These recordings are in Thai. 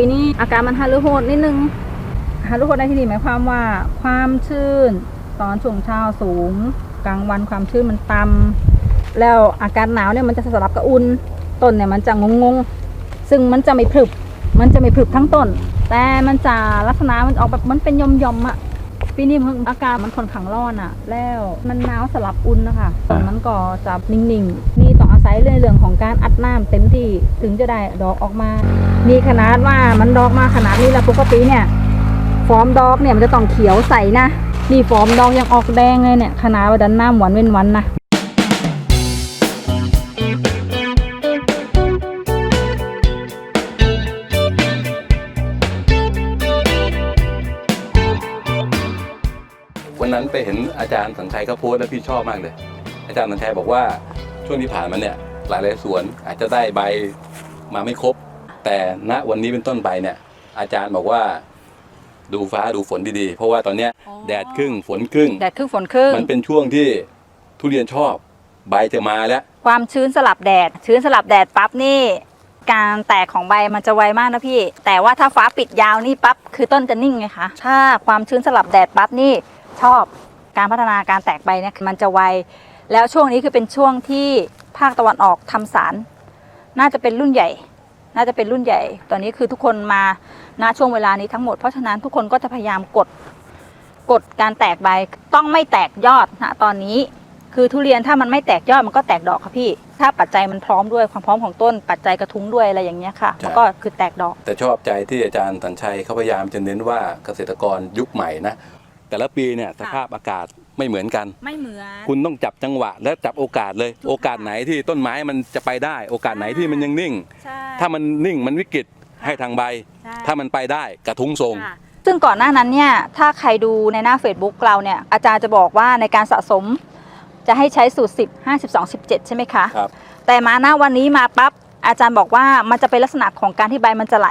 ปีนี้อาการมันฮารุโหดนิดนึงฮารุโหดในที่นี้หมายความว่าความชื้นตอนช่วงเช้าสูง กลางวันความชื้นมันต่ำแล้วอากาศหนาวเนี่ยมันจะสลับกับอุ่นต้นเนี่ยมันจะงงงซึ่งมันจะไม่พรึบมันจะไม่พรึบทั้งต้น แต่มันจะลักษณะมันออกแบบมันเป็นยอมๆอะ ปีนี้มันอากาศมันค่อนข้างร้อนอะแล้วมันหนาวสลับอุ่นนะคะต้นมันก็จะนิ่งๆนี่ต้องอาศัยเรื่องเรื่องของการอัดน้ำเต็มที่ถึงจะได้ดอกออกมานี่ขนาดว่ามันดอกมาขนาดนี้แล้วปกติเนี่ยฟอร์มดอกเนี่ยมันจะต้องเขียวใสนะนี่ฟอร์มดอกยังออกแดงเลยเนี่ยขนาดว่าดันหน้าหวานเว้นวันนะ วันนั้นไปเห็นอาจารย์สัญชัยเขาโพสต์แล้วพี่ชอบมากเลย อาจารย์สัญชัยบอกว่าช่วงที่ผ่านมาเนี่ยหลายหลายๆสวนอาจจะได้ใบมาไม่ครบ แต่ณวันนี้เป็นต้นใบเนี่ย อาจารย์บอกว่าดูฟ้าดูฝนดีๆ เพราะว่าตอนเนี้ยอ๋อแดดครึ่งฝนครึ่ง แดดครึ่งฝนครึ่ง มันเป็นช่วงที่ทุเรียนชอบใบจะมาแล้ว ความชื้นสลับแดด ชื้นสลับแดดปั๊บนี่ การแตกของใบมันจะไวมากนะพี่ แต่ว่าถ้าฟ้าปิดยาวนี่ปั๊บคือต้นจะนิ่งไงคะ ถ้าความชื้นสลับแดดปั๊บนี่ ชอบการพัฒนาการแตกใบเนี่ยมันจะไว แล้วช่วงนี้คือเป็นช่วงที่ภาคตะวันออกทำสาร น่าจะเป็นรุ่นใหญ่ น่าจะเป็นรุ่นใหญ่ ตอนนี้คือทุกคนมาณช่วงเวลานี้ทั้งหมด เพราะฉะนั้นทุกคนก็จะพยายามกดกดการแตกใบต้องไม่แตกยอดนะตอนนี้ คือทุเรียนถ้ามันไม่แตกยอดมันก็แตกดอกค่ะพี่ ถ้าปัจจัยมันพร้อมด้วยความพร้อมของต้น ปัจจัยกระทุ้งด้วยอะไรอย่างเงี้ยค่ะใช่มันก็คือแตกดอก แต่ชอบใจที่อาจารย์สัญชัยเขาพยายามจะเน้นว่าเกษตรกรยุคใหม่นะ แต่ละปีเนี่ยสภาพอากาศไม่เหมือนกัน ไม่เหมือนคุณต้องจับจังหวะและจับโอกาสเลยถูกค่ะโอกาสไหนที่ต้นไม้มันจะไปได้ โอกาสไหนที่มันยังนิ่งใช่ถ้ามันนิ่งมันวิกฤตให้ทางใบใช่ถ้ามันไปได้กระทุ้งทรงค่ะซึ่งก่อนหน้านั้นเนี่ยถ้าใครดูในหน้า Facebook เราเนี่ยอาจารย์จะบอกว่าในการสะสมจะให้ใช้สูตร 10 52 17 ใช่ไหมคะครับแต่มาหน้าวันนี้มาปั๊บอาจารย์บอกว่ามันจะเป็นลักษณะของการที่ใบมันจะไหล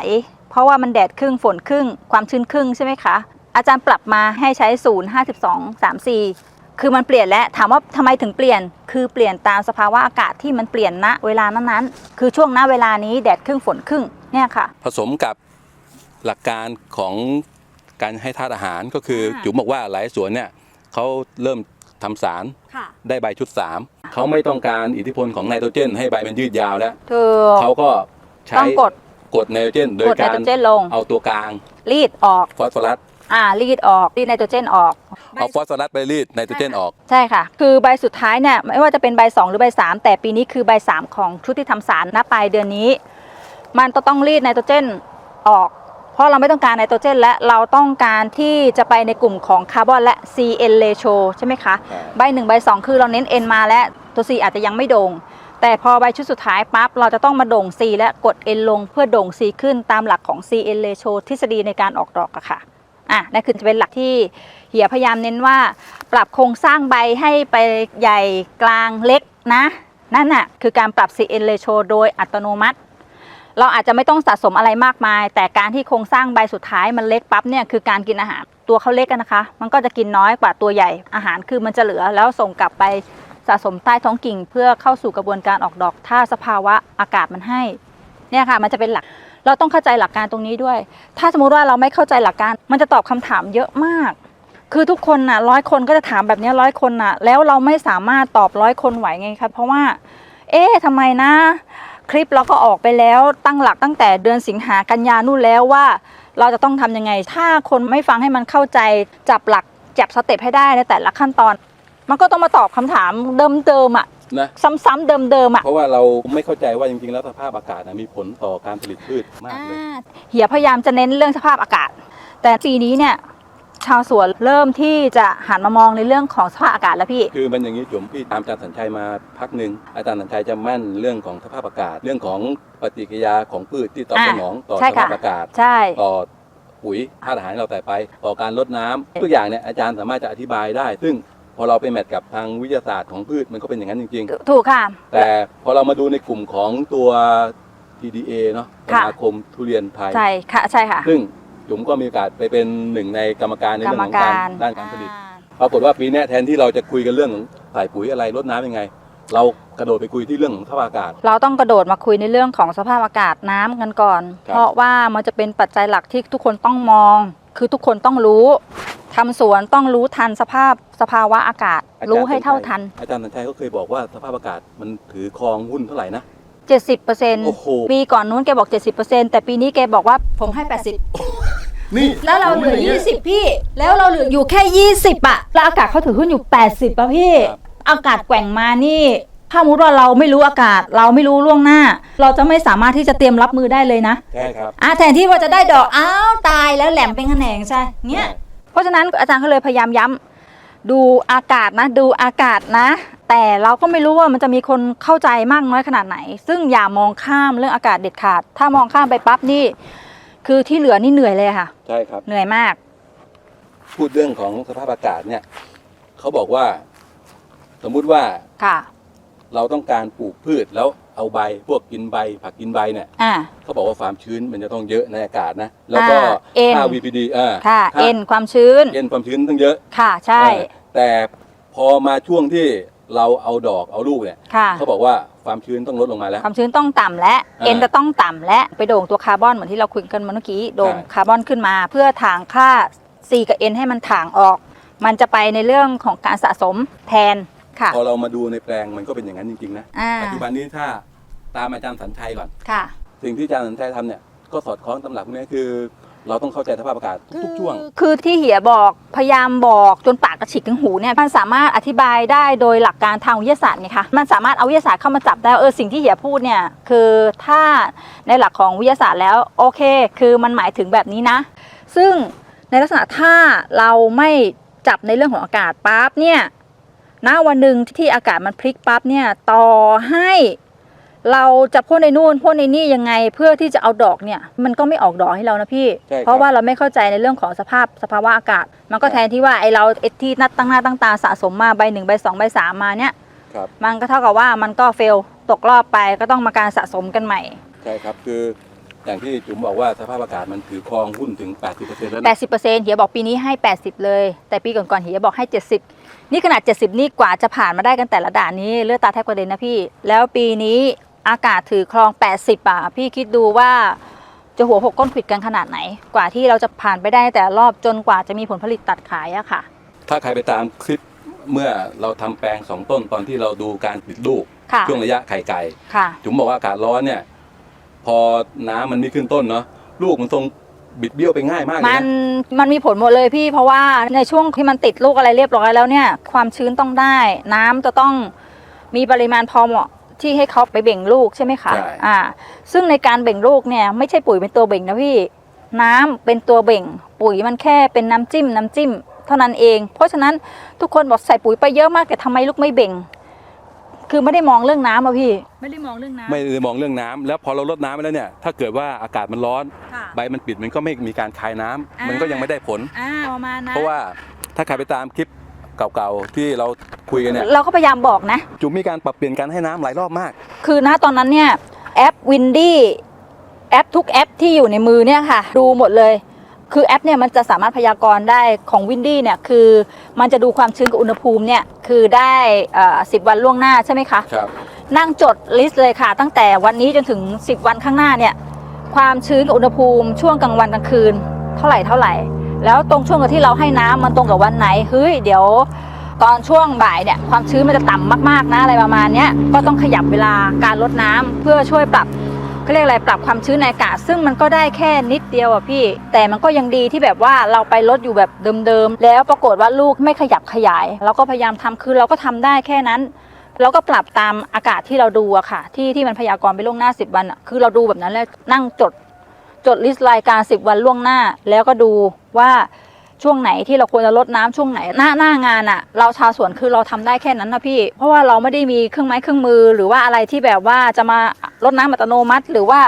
เพราะว่ามันแดดครึ่งฝนครึ่งความชื้นครึ่งใช่ไหมคะ อาจารย์ปรับมาให้ใช้ 0 52 34 คือมันเปลี่ยนแล้วถามว่าทำไมถึงเปลี่ยน คือเปลี่ยนตามสภาวะอากาศที่มันเปลี่ยนณเวลานั้นๆ คือช่วงณเวลานี้แดดครึ่งฝนครึ่งเนี่ยค่ะ ผสมกับหลักการของการให้ธาตุอาหารก็คืออ่าจุ๋มบอกว่าหลายสวนเนี่ยเขาเริ่มทำสารค่ะได้ใบชุด 3 เขาไม่ต้องการอิทธิพลของไนโตรเจน ให้ใบมันยืดยาวแล้วถูกเขาก็ใช้ต้องกดกดไนโตรเจน โดยกดไนการโตรเจนลงเอาตัวกลาง รีดออกฟอสฟอรัส อ่ารีดออกรีดไนโตรเจนออก เอาฟอสฟอรัสไปรีดไนโตรเจนออก ใช่ค่ะ คือใบสุดท้ายเนี่ยไม่ว่าจะเป็นใบ 2 หรือใบ 3 แต่ปีนี้คือใบ 3 ของชุดที่ทำสารณปลายเดือนนี้ มันก็ต้องรีดไนโตรเจนออก เพราะเราไม่ต้องการไนโตรเจน และเราต้องการที่จะไปในกลุ่มของคาร์บอนและ CN ratio ใช่ไหมคะใช่ใบ1ใบ2คือเราเน้น N มาและตัว C อาจจะยังไม่โด่งแต่พอใบชุดสุดท้ายปั๊บเราจะต้องมาโด่ง C และกด N ลงเพื่อโด่ง C ขึ้นตามหลักของ CN ratio ทฤษฎีในการออกดอกอะค่ะ อะนั่นคือจะเป็นหลักที่เหียพยายามเน้นว่า ปรับโครงสร้างใบให้ไปใหญ่กลางเล็กนะ นั่นน่ะคือการปรับ CN ratio โดยอัตโนมัติ เราอาจจะไม่ต้องสะสมอะไรมากมาย แต่การที่โครงสร้างใบสุดท้ายมันเล็กปั๊บเนี่ยคือการกินอาหารตัวเขาเล็กกันนะคะ มันก็จะกินน้อยกว่าตัวใหญ่อาหารคือมันจะเหลือแล้วส่งกลับไปสะสมใต้ท้องกิ่ง เพื่อเข้าสู่กระบวนการออกดอก ถ้าสภาวะอากาศมันให้เนี่ยค่ะ มันจะเป็นหลัก เราต้องเข้าใจหลักการตรงนี้ด้วย ถ้าสมมุติว่าเราไม่เข้าใจหลักการ มันจะตอบคำถามเยอะมาก คือทุกคนน่ะร้อยคนก็จะถามแบบนี้ร้อยคนน่ะ แล้วเราไม่สามารถตอบร้อยคนไหวไงครับ เพราะว่า เอ๊ะทำไมนะ คลิปเราก็ออกไปแล้วตั้งหลักตั้งแต่เดือนสิงหากันยานู่นแล้วว่า เราจะต้องทำยังไง ถ้าคนไม่ฟังให้มันเข้าใจจับหลักจับสเต็ปให้ได้ในแต่ละขั้นตอน มันก็ต้องมาตอบคำถามเดิมๆอะ นะซ้ำๆเดิมๆอะเพราะว่าเราไม่เข้าใจว่าจริงๆ แล้วสภาพอากาศนะมีผลต่อการผลิตพืชมากเลยอ่าเหียพยายามจะเน้นเรื่องสภาพอากาศ แต่ปีนี้เนี่ยชาวสวนเริ่มที่จะหันมามองในเรื่องของสภาพอากาศแล้วพี่ คือมันอย่างนี้จุ๋มพี่ตามอาจารย์สัญชัยมาพักหนึ่งอาจารย์สัญชัยจะแม่นเรื่องของสภาพอากาศ เรื่องของปฏิกิริยาของพืชที่ตอบอ่าสนองต่อใช่สค่ะภาพอากาศใช่ต่อปุ๋ยธาตุอาหารที่เราใส่ไป ต่อการลดน้ำทุกอย่างเนี่ยอาจารย์สามารถจะอธิบายได้ ซึ่ง พอเราไปแมทกับทางวิทยาศาสตร์ของพืชมันก็เป็นอย่างนั้นจริง ถูกค่ะ ๆ แต่พอเรามาดูในกลุ่มของตัว TDA เนาะสค่ะ มาคมทุเรียนไทย ใช่ค่ะใช่ค่ะซึ่งจุ๋มก็มีโอกาสไปเป็นหนึ่งในกรรมการในกรเรื่องรมของกาการรด้านการผลิต อ่าปรากฏว่าปีเนี้ยแทนที่เราจะคุยกันเรื่องของใส่ปุ๋ยอะไรลดน้ำยังไง เรากระโดดไปคุยที่เรื่องของสภาพอากาศ เราต้องกระโดดมาคุยในเรื่องของสภาพอากาศน้ำกันก่อน ครับ เพราะว่ามันจะเป็นปัจจัยหลักที่ทุกคนต้องมอง คือทุกคนต้องรู้ทำสวนต้องรู้ทันสภาพสภาวะอากาศรู้ให้เท่าทัน อาจารย์สัญชัยก็เคยบอกว่าสภาพอากาศมันถือครองหุ้นเท่าไหร่นะ70%โอ้โหปีก่อนนู้นแกบอก 70%แต่ปีนี้แกบอกว่าผมให้ 80 นี่แล้วเราเหลือ 20 พี่ แล้วเราเหลืออยู่แค่ 20อะแล้วอากาศเขาถือหุ้นอยู่ 80ป่ะพี่ ครับ อากาศแกว่งมานี่ ถ้ามุติว่าเราไม่รู้อากาศ เราไม่รู้ล่วงหน้า เราจะไม่สามารถที่จะเตรียมรับมือได้เลยนะใช่ครับอะแทนที่ว่าจะได้ดอกอ้าวตายแล้วแหลมเป็นแขนงใช่เนี่ยเพราะฉะนั้นอาจารย์เขาเลยพยายามย้ำดูอากาศนะดูอากาศนะ แต่เราก็ไม่รู้ว่ามันจะมีคนเข้าใจมากน้อยขนาดไหน ซึ่งอย่ามองข้ามเรื่องอากาศเด็ดขาด ถ้ามองข้ามไปปั๊บนี่ คือที่เหลือนี่เหนื่อยเลยค่ะ ใช่ครับ เหนื่อยมาก พูดเรื่องของสภาพอากาศเนี่ยเขาบอกว่า สมมุติว่าค่ะ เราต้องการปลูกพืชแล้วเอาใบพวกกินใบ ผักกินใบเนี่ยอ่า เขาบอกว่าความชื้นมันจะต้องเยอะในอากาศนะ แล้วก็อ่า N ค่า VPD อ่าค่ะ ค่าเอ็นความชื้น เอ็นความชื้นต้องเยอะค่ะ ใช่เออแต่พอมาช่วงที่เราเอาดอกเอาลูกเนี่ย ค่ะ เขาบอกว่าความชื้นต้องลดลงมาแล้ว ความชื้นต้องต่ำและ อ่าเอ็นจะต้องต่ำและไปโด่งตัวคาร์บอนเหมือนที่เราคุยกันเมื่อกี้ โด่งใช่คาร์บอนขึ้นมา เพื่อถางค่า C กับ N ให้มันถางออก มันจะไปในเรื่องของการสะสมแทน ค่ะ พอเรามาดูในแปลงมันก็เป็นอย่างนั้นจริงๆนะอ่า ปัจจุบันนี้ถ้าตามอาจารย์สัญชัยก่อน ค่ะ สิ่งที่อาจารย์สัญชัยทำเนี่ยก็สอดคล้องตำหลักพวกนี้คือ เราต้องเข้าใจสภาพอากาศทุกๆช่วง คือที่เหียบอกพยายามบอกจนปากกระฉิกถึงหูเนี่ยมันสามารถอธิบายได้โดยหลักการทางวิทยาศาสตร์ไงคะมันสามารถเอาวิทยาศาสตร์เข้ามาจับได้ว่าเออสิ่งที่เหียพูดเนี่ยคือถ้าในหลักของวิทยาศาสตร์แล้วโอเค คือมันหมายถึงแบบนี้นะ ซึ่งในลักษณะถ้าเราไม่จับในเรื่องของอากาศปั๊บเนี่ย ณวันหนึ่งที่อากาศมันพลิกปั๊บเนี่ยต่อให้เราจะพ่นในนู่นพ่นในนี่ยังไงเพื่อที่จะเอาดอกเนี่ย มันก็ไม่ออกดอกให้เรานะพี่ ใช่ครับเพราะว่าเราไม่เข้าใจในเรื่องของสภาพสภาวะอากาศ มันก็แทนที่ว่าไอเราไอที่นัดตั้งหน้าตั้งตาสะสมมาใบหนึ่งใบสองใบสามมาเนี่ยครับ มันก็เท่ากับว่ามันก็เฟลตกรอบไปก็ต้องมาการสะสมกันใหม่ ใช่ครับคือ อย่างที่จุ๋มบอกว่าสภาพอากาศมันถือครองหุ้นถึง 80%แล้วนะ 80%เฮียบอกปีนี้ให้ 80 เลย แต่ปีก่อนๆเฮียบอกให้ 70 นี่ขนาด 70 นี่กว่าจะผ่านมาได้กันแต่ละด่านนี้เลือดตาแทบกระเด็นนะพี่ แล้วปีนี้อากาศถือครอง 80 อะ พี่คิดดูว่าจะหัวหกก้นขวิดกันขนาดไหน กว่าที่เราจะผ่านไปได้แต่ละรอบจนกว่าจะมีผลผลิตตัดขายอะค่ะ ถ้าใครไปตามคลิปเมื่อเราทำแปลงสองต้นตอนที่เราดูการปิดลูกค่ะ ช่วงระยะไข่ไก่ค่ะ จุ๋มบอกว่าอากาศร้อนเนี่ย พอน้ำมันไม่ขึ้นต้นเนาะลูกมันทรงบิดเบี้ยวไปง่ายมากเลยมันนะมันมีผลหมดเลยพี่เพราะว่าในช่วงที่มันติดลูกอะไรเรียบร้อยแล้วเนี่ยความชื้นต้องได้ น้ำจะต้องมีปริมาณพอเหมาะที่ให้เขาไปเบ่งลูกใช่ไหมคะใช่ อ่า ซึ่งในการเบ่งลูกเนี่ยไม่ใช่ปุ๋ยเป็นตัวเบ่งนะพี่ น้ำเป็นตัวเบ่ง ปุ๋ยมันแค่เป็นน้ำจิ้มน้ำจิ้ม เท่านั้นเอง เพราะฉะนั้นทุกคนบอกใส่ปุ๋ยไปเยอะมากแต่ทำไมลูกไม่เบ่ง คือไม่ได้มองเรื่องน้ำอะพี่ ไม่ได้มองเรื่องน้ำ ไม่ได้มองเรื่องน้ำแล้วพอเราลดน้ำไปแล้วเนี่ยถ้าเกิดว่าอากาศมันร้อน ค่ะใบมันปิดมันก็ไม่มีการคายน้ำอ่ามั มันก็ยังไม่ได้ผล อ่าประมาณนั้นเพราะว่าถ้าใครไปตามคลิปเก่าๆที่เราคุยกันเนี่ยเราก็พยายามบอกนะ จุ๋มมีการปรับเปลี่ยนการให้น้ำหลายรอบมาก คือณตอนนั้นเนี่ยแอป Windy แอปทุกแอปที่อยู่ในมือเนี่ยค่ะ ดูหมดเลย คือแอปเนี่ยมันจะสามารถพยากรณ์ได้ของ Windy เนี่ยคือมันจะดูความชื้นกับอุณหภูมิเนี่ยคือได้สิบวันล่วงหน้าใช่ไหมคะครับนั่งจดลิสต์เลยค่ะ ตั้งแต่วันนี้จนถึง 10 วันข้างหน้าเนี่ยความชื้นกับอุณหภูมิช่วงกลางวันกลางคืน เท่าไหร่เท่าไหร่ แล้วตรงช่วงกับที่เราให้น้ำมันตรงกับวันไหนเฮ้ยเดี๋ยวตอนช่วงบ่ายเนี่ยความชื้นมันจะต่ำมากๆนะอะไรประมาณเนี้ยก็ต้องขยับเวลาการลดน้ำเพื่อช่วยปรับ เขาเรียกอะไรปรับความชื้นในอากาศ ซึ่งมันก็ได้แค่นิดเดียวอะพี่ แต่มันก็ยังดีที่แบบว่าเราไปลดอยู่แบบเดิมๆแล้วปรากฏว่าลูกไม่ขยับขยาย เราก็พยายามทำคือเราก็ทำได้แค่นั้นเราก็ปรับตามอากาศที่เราดูอะค่ะ ที่ที่มันพยากรณ์ไปล่วงหน้า 10 วันอะคือเราดูแบบนั้นแล้วนั่งจดจดลิสต์รายการ 10 วันล่วงหน้า แล้วก็ดูว่า ช่วงไหนที่เราควรจะลดน้ำช่วงไหนหน้าหน้างานอะเราชาวสวนคือเราทำได้แค่นั้นนะพี่ เพราะว่าเราไม่ได้มีเครื่องไม้เครื่องมือ หรือว่าอะไรที่แบบว่าจะมาลดน้ำอัตโนมัติ หรือว่า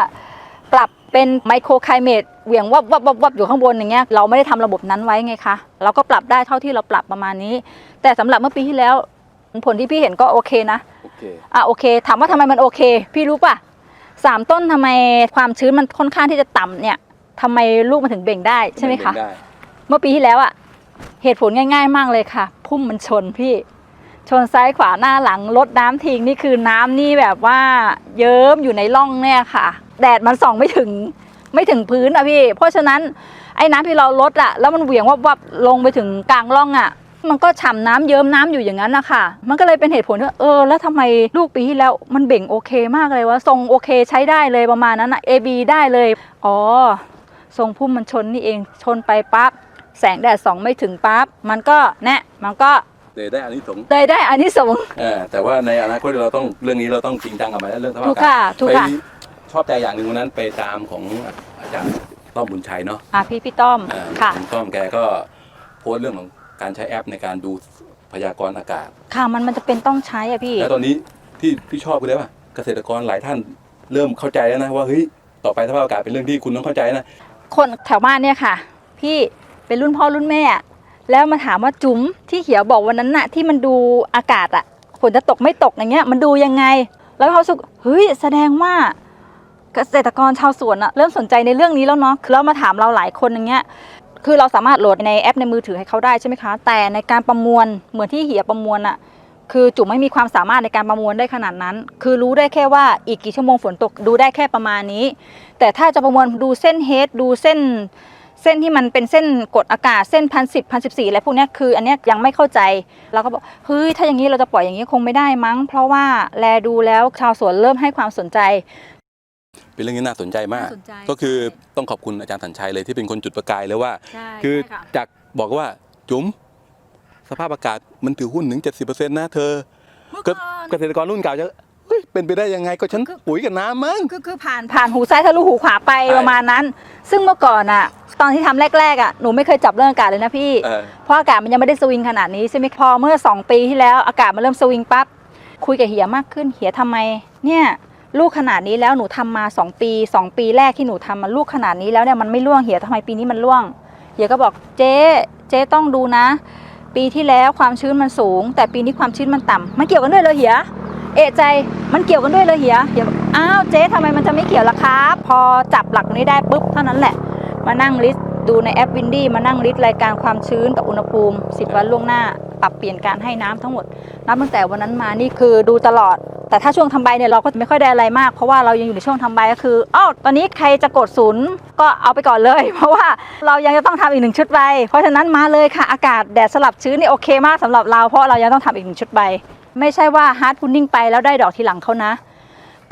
ปรับเป็นไมโครไคลเมตเหวี่ยงวับวับวับวับอยู่ข้างบนอย่างเงี้ยเราไม่ได้ทำระบบนั้นไว้ไงคะเราก็ปรับได้เท่าที่เราปรับประมาณนี้ แต่สำหรับเมื่อปีที่แล้วผลที่พี่เห็นก็โอเคนะโอเคอะโอเค ถามว่าทำไมมันโอเค พี่รู้ป่ะสามต้นทำไมความชื้นมันค่อนข้างที่จะต่ำเนี่ยทำไมลูกมันถึงเบ่งได้ใช่ไหมคะได้ เมื่อปีที่แล้วอะเหตุผลง่ายๆ มากเลยค่ะ พุ่มมันชนพี่ ชนซ้ายขวาหน้าหลังลดน้ำทิ้งนี่คือน้ำนี่แบบว่าเยิ้มอยู่ในร่องเนี่ยค่ะ แดดมันส่องไม่ถึงไม่ถึงพื้นอะพี่ เพราะฉะนั้นไอ้น้ำที่เราลดอะแล้วมันเหวี่ยงวับวับลงไปถึงกลางร่องอะมันก็ฉ่ำน้ำเยิ้มน้ำอยู่อย่างนั้นนะคะมันก็เลยเป็นเหตุผลว่าเออ แล้วทำไมลูกปีที่แล้วมันเบ่งโอเคมากเลยว่าทรงโอเคใช้ได้เลยประมาณนั้นอะ AB ได้เลย อ๋อทรงพุ่มมันชนนี่เองชนไปปั๊บ แสงแดดส่องไม่ถึงปั๊บมันก็แนะมันก็เลยได้อันนี้สงส์เลยได้อันนี้สงส์ เออแต่ว่าในอนาคตเราต้องเรื่องนี้เราต้องจริงจังกับมันแล้วเรื่องสภาพถูกอากาค่ะศถูกไปค่ะ ชอบใจอย่างหนึ่งวันนั้นไปตามของอาจารย์ต้อมบุญชัยเนาะ อะพี่พี่ต้อมอ่าค่ะ ณต้อมแกก็โพสต์เรื่องของการใช้แอปในการดูพยากรณ์อากาศ ค่ะมันมันจะเป็นต้องใช้อะพี่ แล้วตอนนี้ที่พี่ชอบคืออะไรป่ะเกษตรกรหลายท่านเริ่มเข้าใจแล้วนะว่าเฮ้ยต่อไปสภาพอากาศเป็นเรื่องที่คุณต้องเข้าใจนะ คนแถวบ้านเนี่ยค่ะ พี่ เป็นรุ่นพ่อรุ่นแม่อะแล้วมาถามว่าจุ๋มที่เขียวบอกวันนั้นน่ะที่มันดูอากาศอะฝนจะตกไม่ตกอย่างเงี้ยมันดูยังไง แล้วเขาสึกเฮ้ยแสดงว่าเกษตรกรชาวสวนอะเริ่มสนใจในเรื่องนี้แล้วเนาะคือแล้วมาถามเราหลายคนอย่างเงี้ยคือเราสามารถโหลดในแอปในมือถือให้เขาได้ใช่ไหมคะ แต่ในการประมวลเหมือนที่เหียประมวลอะคือจุ๋มไม่มีความสามารถในการประมวลได้ขนาดนั้น คือรู้ได้แค่ว่าอีกกี่ชั่วโมงฝนตกดูได้แค่ประมาณนี้ แต่ถ้าจะประมวลดูเส้นเฮดดูเส้น เส้นที่มันเป็นเส้นกดอากาศเส้นพันสิบพันสิบสี่อะไรพวกเนี้ยคืออันเนี้ยยังไม่เข้าใจเราก็บอกเฮ้ยถ้าอย่างนี้เราจะปล่อยอย่างนี้คงไม่ได้มั้ง เพราะว่าแลดูแล้วชาวสวนเริ่มให้ความสนใจ เป็นเรื่องที่น่าสนใจมาก น่าสนใจก็คือต้องขอบคุณอาจารย์สัญชัยเลยที่เป็นคนจุดประกายเลยว่า ใช่คือใช่ะจากบอกว่าจุ๋มสภาพอากาศมันถือหุ้นถึง 70%นะเธอ เมื่อก็ก่อน เกษตรกรรุ่นเก่าจะ เฮ้ยเป็นไปได้ยังไงก็ฉันคือปุ๋ยกับน้ำมั้งคือคือผ่านผ่านหูซ้ายทะลุหูขวาไปใช่ประมาณนั้น ซึ่งเมื่อก่อนอะตอนที่ทำแรกๆอะหนูไม่เคยจับเรื่องอากาศเลยนะพี่เออเพราะอากาศมันยังไม่ได้สวิงขนาดนี้ใช่ไหมพอเมื่อ 2 ปีที่แล้วอากาศมันเริ่มสวิงปั๊บคุยกับเหียมากขึ้นเหียทำไมเนี่ยลูกขนาดนี้แล้วหนูทำมา 2 ปี 2 ปีแรกที่หนูทำมาลูกขนาดนี้แล้วเนี่ยมันไม่ร่วงเหียทำไมปีนี้มันร่วงเหียก็บอกเจ๊เจ๊ต้องดูนะ ปีที่แล้วความชื้นมันสูง แต่ปีนี้ความชื้นมันต่ำมันเกี่ยวกันด้วยเลยเหีย เอะใจมันเกี่ยวกันด้วยเลยเหียเหียอ้าวเจ๊ทำไมมันจะไม่เกี่ยวล่ะครับ พอจับหลักนี้ได้ปุ๊บเท่านั้นแหละ มานั่งลิสต์ดูในแอปวินดี้มานั่งลิสต์รายการความชื้นกับอุณหภูมิ 10 วันล่วงหน้า ปรับเปลี่ยนการให้น้ำทั้งหมดนับตั้งแต่วันนั้นมานี่คือดูตลอด แต่ถ้าช่วงทำใบเนี่ยเราก็ไม่ค่อยได้อะไรมาก เพราะว่าเรายังอยู่ในช่วงทำใบก็คืออ้าวตอนนี้ใครจะกดศูนย์ก็เอาไปก่อนเลย เพราะว่าเรายังจะต้องทำอีกหนึ่งชุดใบ เพราะฉะนั้นมาเลยค่ะอากาศแดดสลับชื้นนี่โอเคมากสำหรับเราเพราะเรายังต้องทำอีกหนึ่งชุดใบ ไม่ใช่ว่าฮาร์ดพุดดิ้งไปแล้วได้ดอกทีหลังเขานะ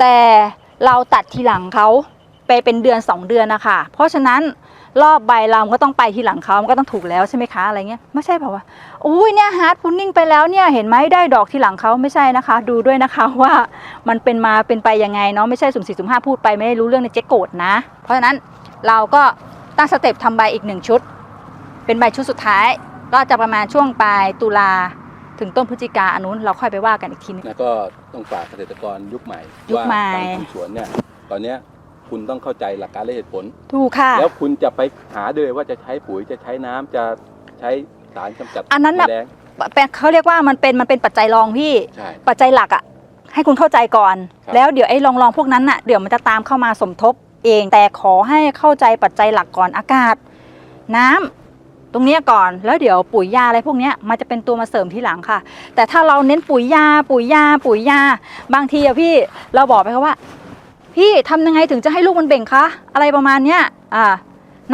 แต่เราตัดทีหลังเขาไปเป็นเดือน 2 เดือนนะคะเพราะฉะนั้นรอบใบเราก็ต้องไปทีหลังเขามันก็ต้องถูกแล้วใช่ไหมคะอะไรเงี้ยไม่ใช่แบบว่าอุ้ยเนี่ยฮาร์ดพุดดิ้งไปแล้วเนี่ยเห็นไหมได้ดอกทีหลังเขาไม่ใช่นะคะ ดูด้วยนะคะว่ามันเป็นมาเป็นไปยังไงเนาะไม่ใช่สุ่มสี่สุ่มห้าพูดไปไม่ได้รู้เรื่องในเจ๊โกรธนะ เพราะฉะนั้นเราก็ตั้งสเต็ปทำใบอีกหนึ่งชุด เป็นใบชุดสุดท้าย ก็จะประมาณช่วงปลายตุลา ถึงต้นพฤศจิกาอันนู้นเราค่อยไปว่ากันอีกทีนึง แล้วก็ต้องฝากเกษตรกรยุคใหม่ยุคใหม่ว่าการทำสวนเนี่ยตอนเนี้ยคุณต้องเข้าใจหลักการและเหตุผล ถูกค่ะ แล้วคุณจะไปหาด้วยว่าจะใช้ปุ๋ยจะใช้น้ำจะใช้สารกำจัดอันนั้นน่ะ แมลงเป็นเขาเรียกว่ามันเป็นมันเป็นปัจจัยรองพี่ ใช่ ปัจจัยหลักอะให้คุณเข้าใจก่อน ครับ แล้วเดี๋ยวไอ้รองรองๆพวกนั้นน่ะเดี๋ยวมันจะตามเข้ามาสมทบเองแต่ขอให้เข้าใจปัจจัยหลักก่อนอากาศ น้ำ ตรงนี้ก่อนแล้วเดี๋ยวปุ๋ยยาอะไรพวกนี้มันจะเป็นตัวมาเสริมทีหลังค่ะ แต่ถ้าเราเน้นปุ๋ยยาปุ๋ยยาปุ๋ยยาบางทีอะพี่เราบอกไปเขาว่า พี่ทำยังไงถึงจะให้ลูกมันเบ่งคะอะไรประมาณเนี้ยอ่า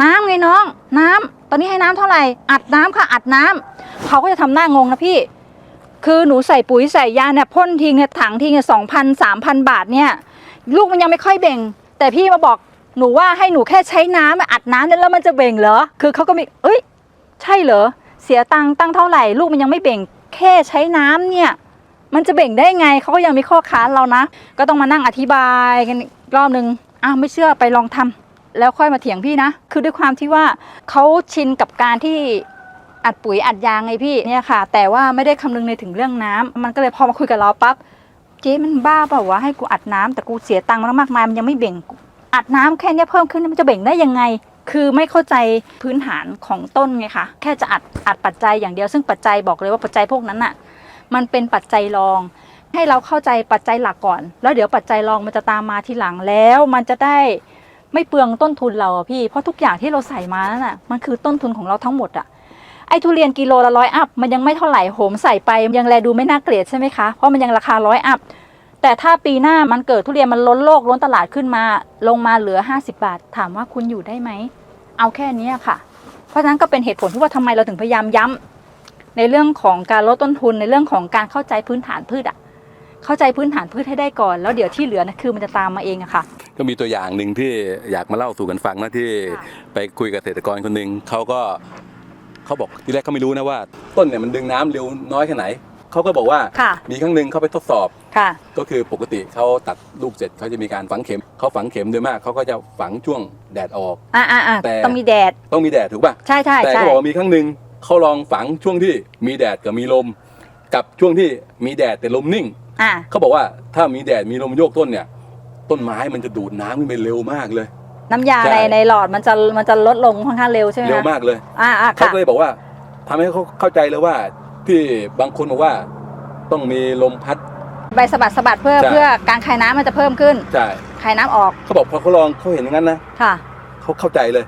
น้ำไงน้อง น้ำตอนนี้ให้น้ำเท่าไหร่อัดน้ำค่ะอัดน้ำเขาก็จะทำหน้างงนะพี่ คือหนูใส่ปุ๋ยใส่ยาเนี่ยพ่นทิ้งเนี่ยถังทิ้งเนี่ยสองพันสามพันบาทเนี่ย ลูกมันยังไม่ค่อยเบ่ง แต่พี่มาบอกหนูว่าให้หนูแค่ใช้น้ำอัดน้ำเนี่ยแล้วมันจะเบ่งเหรอ คือเขาก็มี เอ้ย ใช่เหรอ เสียตังค์ตั้งเท่าไหร่ ลูกมันยังไม่เบ่งแค่ใช้น้ำเนี่ย มันจะเบ่งได้ไงเขาก็ยังมีข้อค้านเรานะ ก็ต้องมานั่งอธิบายกันรอบนึงอ้าวไม่เชื่อไปลองทำแล้วค่อยมาเถียงพี่นะ คือด้วยความที่ว่าเขาชินกับการที่อัดปุ๋ยอัดยางไงพี่เนี่ยค่ะ แต่ว่าไม่ได้คำนึงในถึงเรื่องน้ำมันก็เลยพอมาคุยกับเราปั๊บเจ๊มันบ้าเปล่าวะให้กูอัดน้ำแต่กูเสียตังค์มามากมายมันยังไม่เบ่งอัดน้ำแค่เนี้ยเพิ่มขึ้นมันจะเบ่งได้ยังไง คือไม่เข้าใจพื้นฐานของต้นไงคะแค่จะอัดอัดปัจจัยอย่างเดียว ซึ่งปัจจัยบอกเลยว่าปัจจัยพวกนั้นน่ะมันเป็นปัจจัยรอง ให้เราเข้าใจปัจจัยหลักก่อน แล้วเดี๋ยวปัจจัยรองมันจะตามมาทีหลังแล้วมันจะได้ไม่เปลืองต้นทุนเราอะพี่ เพราะทุกอย่างที่เราใส่มานั่นน่ะ มันคือต้นทุนของเราทั้งหมดอะไอ้ทุเรียนกิโลละร้อยอัพมันยังไม่เท่าไหร่โหมใส่ไปยังแลดูไม่น่าเกลียดใช่ไหมคะ เพราะมันยังราคาร้อยอัพ แต่ถ้าปีหน้ามันเกิดทุเรียนมันล้นโลกล้นตลาดขึ้นมา ลงมาเหลือ 50 บาท ถามว่าคุณอยู่ได้ไหม เอาแค่นี้ค่ะ เพราะฉะนั้นก็เป็นเหตุผลที่ว่าทำไมเราถึงพยายามย้ำในเรื่องของการลดต้นทุนในเรื่องของการเข้าใจพื้นฐานพืชอะเข้าใจพื้นฐานพืชให้ได้ก่อน แล้วเดี๋ยวที่เหลือนะคือมันจะตามมาเองอะค่ะก็มีตัวอย่างหนึ่งที่อยากมาเล่าสู่กันฟังนะที่ไปคุยกับเกษตรกรคนหนึ่งเขาก็เขาบอกทีแรกเขาไม่รู้นะว่า ต้นเนี่ยมันดึงน้ำเร็วน้อยแค่ไหน เขาก็บอกว่าค่ะ มีครั้งหนึ่งเขาไปทดสอบ ค่ะ ก็คือปกติเขาตัดลูกเสร็จเขาจะมีการฝังเข็มเขาฝังเข็มโดยมากเขาก็จะฝังช่วงแดดออก อ่าอ่าอ่าแต่ ต้องมีแดด ต้องมีแดดถูกป่ะ ใช่ใช่แต่ใช่ เขาบอกว่ามีครั้งหนึ่งเขาลองฝังช่วงที่มีแดดกับมีลม กับช่วงที่มีแดดแต่ลมนิ่ง อ่า เขาบอกว่าถ้ามีแดดมีลมโยกต้นเนี่ย ต้นไม้มันจะดูดน้ำขึ้นไปเร็วมากเลย น้ำยาใช่ ในในหลอดมันจะมันจะลดลงค่อนข้างเร็วใช่ไหมเร็วคะมากเลย อ่าอ่าเขาค่ะ ก็เลยบอกว่าทำให้เขาเข้าใจเลยว่า ที่บางคนบอกว่าต้องมีลมพัด ใบสะบัดสะบัดเพื่อใช่ เพื่อการคายน้ำมันจะเพิ่มขึ้นใช่คายน้ำออกเขาบอกพอเขาลองเขาเห็นอย่างนั้นนะค่ะ เขาเข้าใจเลย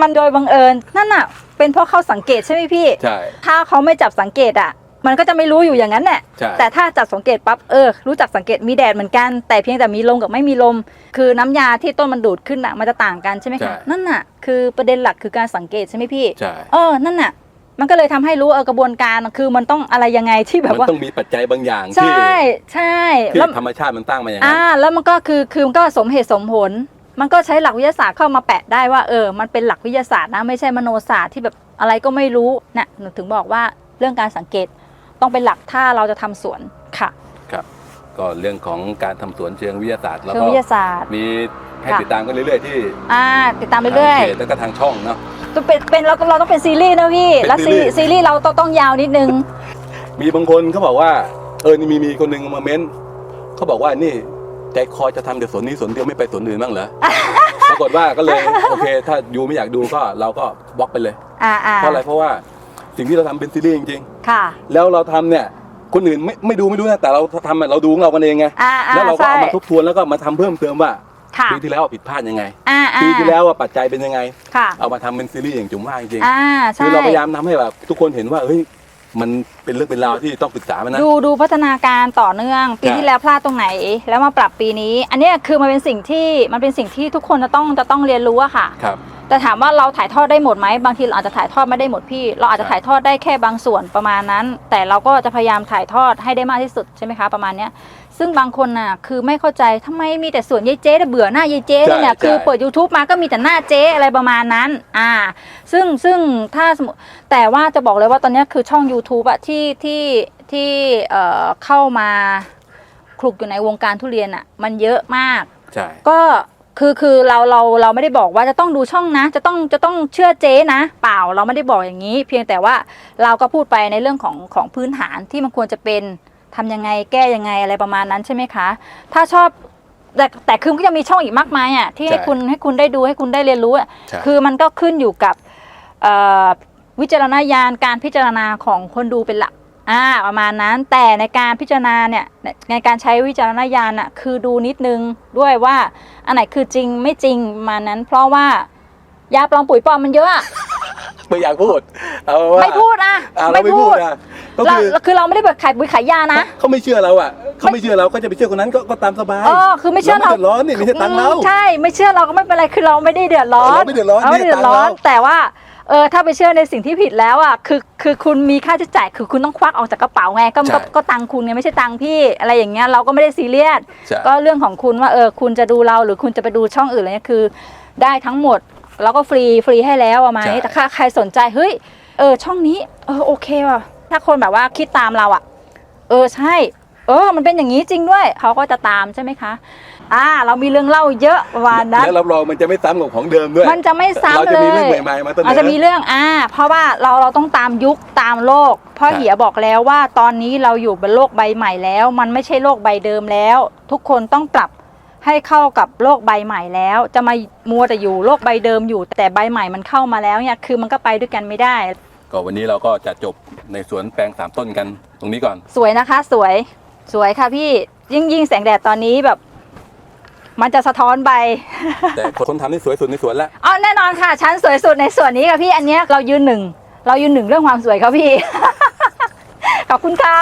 มันโดยบังเอิญนั่นน่ะ เป็นเพราะเขาสังเกตใช่ไหมพี่ ใช่ถ้าเขาไม่จับสังเกตอะ มันก็จะไม่รู้อยู่อย่างนั้นแหละใช่แต่ถ้าจับสังเกตปั๊บเออรู้จักสังเกตมีแดดเหมือนกัน แต่เพียงแต่มีลมกับไม่มีลม คือน้ำยาที่ต้นมันดูดขึ้นอะมันจะต่างกันใช่ไหมคะนั่นน่ะ คือประเด็นหลักคือการสังเกตใช่ไหมพี่ ใช่ เออ นั่นน่ะ มันก็เลยทำให้รู้เออกระบวนการคือมันต้องอะไรยังไงที่แบบมันว่าต้องมีปัจจัยบางอย่างใชที่่ใช่ที่แล้วธรรมชาติมันตั้งมาอย่างนั้อ่านแล้วมันก็คือคือมันก็สมเหตุสมผล มันก็ใช้หลักวิทยาศาสตร์เข้ามาแปะได้ว่าเออมันเป็นหลักวิทยาศาสตร์นะไม่ใช่มโนศาสตร์ที่แบบอะไรก็ไม่รู้นะหนูถึงบอกว่าเรื่องการสังเกตต้องเป็นหลักถ้าเราจะทำสวนค่ะครับก็เรื่องของการทำสวนเชิงวิทยาศาสตร์แล้วเชิงก็วิทยาศาสตร์มีให้ค่ะติดตามกันเรื่อยๆที่อ่าติดตามไปเรื่อยทางพจแล้วก็ทางช่องเนาะ ต้องเป็นเป็นเราเราต้องเป็นซีรีส์นะพี่ เป็นแล้วซีซีรีส์ ซีรีส์เราต้องต้องยาวนิดนึง มีบางคนเขาบอกว่า เออนี่มีมีคนหนึ่งมาเม้นเขาบอกว่านี่ใจคอจะทำแต่สวนนี้สวนเดียวไม่ไปสวนอื่นบ้างเหรอ ปรากฏว่าก็เลยโอเค ถ้ายูไม่อยากดูก็เราก็บล็อกไปเลย อ่าอ่าเพราะอะไรเพราะว่าสิ่งที่เราทำเป็นซีรีส์จริงค่ะ ๆ แล้วเราทำเนี่ยคนอื่นไม่ไม่ดูไม่ดูนะแต่เราทำอะเราดูของเรากันเองไงอ่าอ่าแล้วเราก็ใช่เอามาทบทวนแล้วก็มาทำเพิ่มเติมว่า ค่ะปีที่แล้วผิดพลาดยังไงอ่าอ่าปีที่แล้วว่าปัจจัยเป็นยังไง ค่ะเอามาทำเป็นซีรีส์อย่างจุ๋มว่าจริงอ่าๆใช่ คือเราพยายามทำให้แบบทุกคนเห็นว่าเฮ้ยมันเป็นเรื่องเป็นราวที่ต้องศึกษามันนะ ดูดูพัฒนาการต่อเนื่อง ปีใช่ที่แล้วพลาดตรงไหน แล้วมาปรับปีนี้ อันเนี้ยคือมันเป็นสิ่งที่มันเป็นสิ่งที่ทุกคนจะต้องจะต้องเรียนรู้อะค่ะ ครับ แต่ถามว่าเราถ่ายทอดได้หมดไหมบางทีเราอาจจะถ่ายทอดไม่ได้หมดพี่ เราอาจจะครับถ่ายทอดได้แค่บางส่วนประมาณนั้น แต่เราก็จะพยายามถ่ายทอดให้ได้มากที่สุดใช่ไหมคะประมาณเนี้ย ซึ่งบางคนน่ะคือไม่เข้าใจทำไมมีแต่ส่วนยายเจ๊แต่เบื่อหน้ายายเจ๊เลยเนี่ย ใช่ คือใช่เปิด YouTube มาก็มีแต่หน้าเจ๊อะไรประมาณนั้น อ่า ซึ่งซึ่งถ้าสมมติแต่ว่าจะบอกเลยว่าตอนเนี้ยคือช่อง YouTube อะที่ที่ที่เอ่อเข้ามาคลุกอยู่ในวงการทุเรียนอะมันเยอะมาก ใช่ ก็คือคือเราเราเราไม่ได้บอกว่าจะต้องดูช่องนะ จะต้องจะต้องเชื่อเจ๊นะ เปล่าเราไม่ได้บอกอย่างนี้ เพียงแต่ว่าเราก็พูดไปในเรื่องของของพื้นฐานที่มันควรจะเป็น ทำยังไงแก้ยังไงอะไรประมาณนั้นใช่ไหมคะ ถ้าชอบแต่แต่คือมันก็จะมีช่องอีกมากมายอะที่ให้ใช่คุณให้คุณได้ดูให้คุณได้เรียนรู้อะใช่คือมันก็ขึ้นอยู่กับเอ่อวิจารณญาณการพิจารณาของคนดูเป็นหลักอ่าประมาณนั้นแต่ในการพิจารณาเนี่ยในในการใช้วิจารณญาณอะคือดูนิดนึงด้วยว่าอันไหนคือจริงไม่จริงประมาณนั้น เพราะว่ายาปลอมปุ๋ยปลอมมันเยอะอะ ไม่อยากพูดเอาว่าไม่พูดอะอ่าเราไม่พูดอะก็เราคือเราคือเราไม่ได้เปิดขายปุ๋ยขายยานะ เขาไม่เชื่อเราอะเขาไม่เชื่อเราก็จะไปเชื่อคนนั้นก็ก็ตามสบายเออคือไม่เชื่อเราไม่ดือดร้อนนี่ไม่ใช่ตังค์เรา อืมใช่ไม่เชื่อเราก็ไม่เป็นไรคือเราไม่ได้เดือดร้อนเราไม่เดือดร้อนเราไม่นี่เดือดร้อนตังค์เรา แต่ว่าเออถ้าไปเชื่อในสิ่งที่ผิดแล้วอะคือคือคุณมีค่าใช้จ่ายคือคุณต้องควักออกจากกระเป๋าไงก็ก็ก็ตังค์คุณไงไม่ใช่ตังค์พี่อะไรอย่างเงี้ยเราก็ไม่ได้ซีเรียสใช่ ก็เรื่องของคุณว่าเออคุณจะดูเราหรือคุณจะไปดูช่องอื่นอะไรเนี่ยคือ ได้ทั้งหมด แล้วก็ฟรีฟรีให้แล้วประมาณนี้ใช่ แต่ถ้าใครสนใจเฮ้ยเออช่องนี้เออโอเคว่ะถ้าคนแบบว่าคิดตามเราอะเออใช่ เออ มันเป็นอย่างนี้จริงด้วยเขาก็จะตามใช่ไหมคะ อ่า เรามีเรื่องเล่าเยอะประมาณนั้น แล้วรับรองมันจะไม่ซ้ำกับของเดิมด้วยมันจะไม่ซ้ำเลย เราจะมีเรื่องใหม่ๆมาเสนอ อาจจะมีเรื่องอ่าเพราะว่าเราเราต้องตามยุคตามโลก เพราะใช่เหียบอกแล้วว่าตอนนี้เราอยู่บนโลกใบใหม่แล้ว มันไม่ใช่โลกใบเดิมแล้ว ทุกคนต้องปรับ ให้เข้ากับโลกใบใหม่แล้ว จะมามัวแต่อยู่โลกใบเดิมอยู่ แต่ใบใหม่มันเข้ามาแล้วเนี่ยคือมันก็ไปด้วยกันไม่ได้ ก็วันนี้เราก็จะจบในสวนแปลงสามต้นกันตรงนี้ก่อน สวยนะคะ สวยสวยค่ะพี่ยิ่งยิ่งแสงแดดตอนนี้แบบ มันจะสะท้อนใบ แต่คนทำที่สวยสุดในสวนแล้วอ๋อแน่นอนค่ะชั้นสวยสุดในส่วนนี้ค่ะพี่อันเนี้ยเรายืนหนึ่งเรายืนหนึ่งเรื่องความสวยครับพี่ ขอบคุณค่ะ